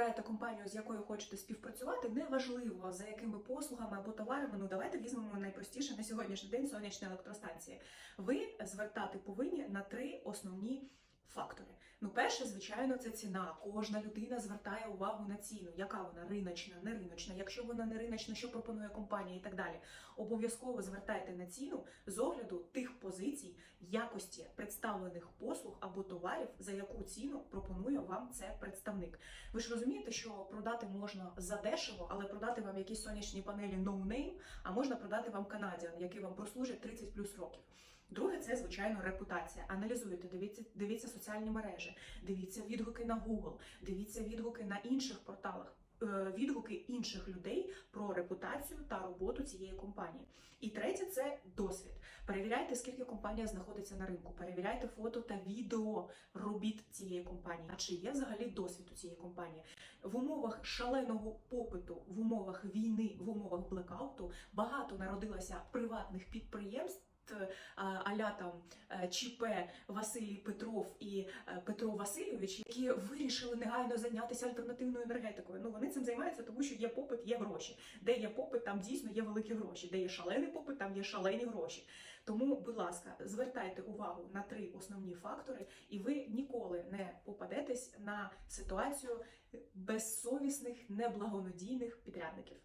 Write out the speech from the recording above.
обираєте компанію, з якою хочете співпрацювати, неважливо за якими послугами або товарами. Ну давайте візьмемо найпростіше на сьогоднішній день сонячні електростанції. Ви звертати повинні на три основні. Фактори. Ну, перше, звичайно, це ціна. Кожна людина звертає увагу на ціну, яка вона риночна, не риночна. Якщо вона не риночна, що пропонує компанія і так далі. Обов'язково звертайте на ціну з огляду тих позицій, якості представлених послуг або товарів, за яку ціну пропонує вам це представник. Ви ж розумієте, що продати можна задешево, але продати вам якісь сонячні панелі no name, а можна продати вам Canadian, який вам прослужить 30 плюс років. Друге, це звичайно репутація. Аналізуйте, дивіться, дивіться соціальні мережі, дивіться відгуки на Google, дивіться відгуки на інших порталах. Е, Відгуки інших людей про репутацію та роботу цієї компанії. І третє це досвід. Перевіряйте, скільки компанія знаходиться на ринку. Перевіряйте фото та відео робіт цієї компанії. А чи є взагалі досвід у цієї компанії? В умовах шаленого попиту, в умовах війни, в умовах блекауту багато народилося приватних підприємств. Е, там е, ЧП Василій Петров і е, Петро Васильович, які вирішили негайно зайнятися альтернативною енергетикою. Ну вони цим займаються, тому що є попит, є гроші. Де є попит, там дійсно є великі гроші. Де є шалений попит, там є шалені гроші. Тому, будь ласка, звертайте увагу на три основні фактори, і ви ніколи не попадетесь на ситуацію безсовісних, неблагонадійних підрядників.